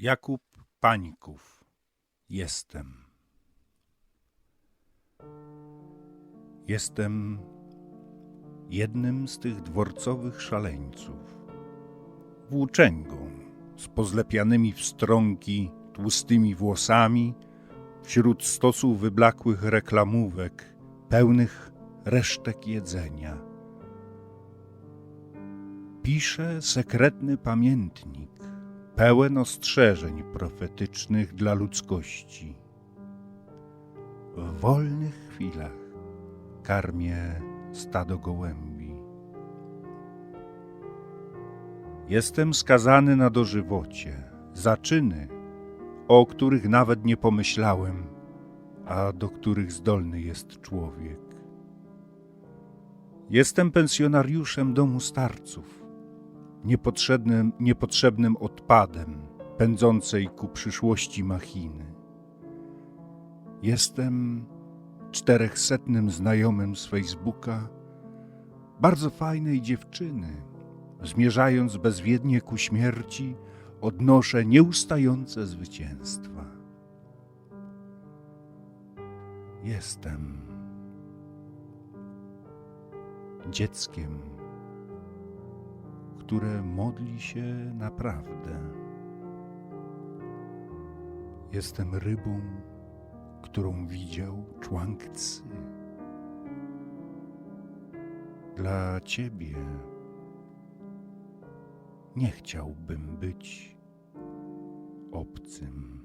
Jakub Pańków. Jestem. Jestem jednym z tych dworcowych szaleńców, włóczęgą z pozlepianymi w strąki tłustymi włosami wśród stosu wyblakłych reklamówek pełnych resztek jedzenia. Piszę sekretny pamiętnik, pełen ostrzeżeń profetycznych dla ludzkości. W wolnych chwilach karmię stado gołębi. Jestem skazany na dożywocie, za czyny, o których nawet nie pomyślałem, a do których zdolny jest człowiek. Jestem pensjonariuszem domu starców, niepotrzebnym, niepotrzebnym odpadem pędzącej ku przyszłości machiny. Jestem czterechsetnym znajomym z Facebooka bardzo fajnej dziewczyny. Zmierzając bezwiednie ku śmierci, odnoszę nieustające zwycięstwa. Jestem dzieckiem, które modli się naprawdę. Jestem rybą, którą widział Człangcy. Dla ciebie nie chciałbym być obcym.